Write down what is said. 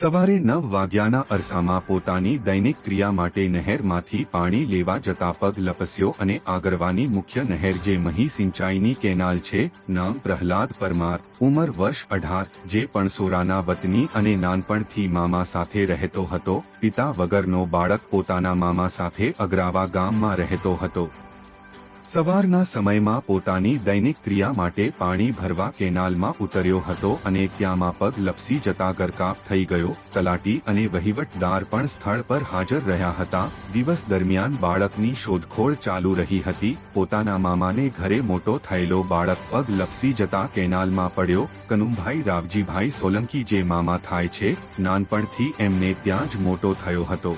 સવારે નવ વાગ્યાના અરસામાં પોતાની દૈનિક ક્રિયા માટે નહેરમાંથી પાણી લેવા જતા પગ લપસ્યો અને આગરવાની મુખ્ય નહેર જે મહી સિંચાઈની કેનાલ છે, નામ પ્રહલાદ પરમાર. ઉંમર વર્ષ અઢાર, જે પણ સોરાના વતની અને નાનપણથી મામા સાથે રહેતો હતો, પિતા વગરનો બાળક પોતાના મામા સાથે અગ્રાવા ગામમાં રહેતો હતો. સવારના સમયમાં પોતાની દૈનિક ક્રિયા માટે પાણી ભરવા કેનાલમાં ઉતર્યો હતો અને ત્યાંમાં પગ લપસી જતા ગરકાપ થઈ ગયો, તલાટી અને વહીવટદાર પણ સ્થળ પર હાજર રહ્યા હતા. દિવસ દરમિયાન બાળકની શોધખોળ ચાલુ રહી હતી. પોતાના મામાને ઘરે મોટો થયેલો બાળક પગ લપસી જતા કેનાલમાં પડ્યો. કનુભાઈ રાવજીભાઈ સોલંકી જે મામા થાય છે, નાનપણથી એમને ત્યાં જ મોટો થયો હતો.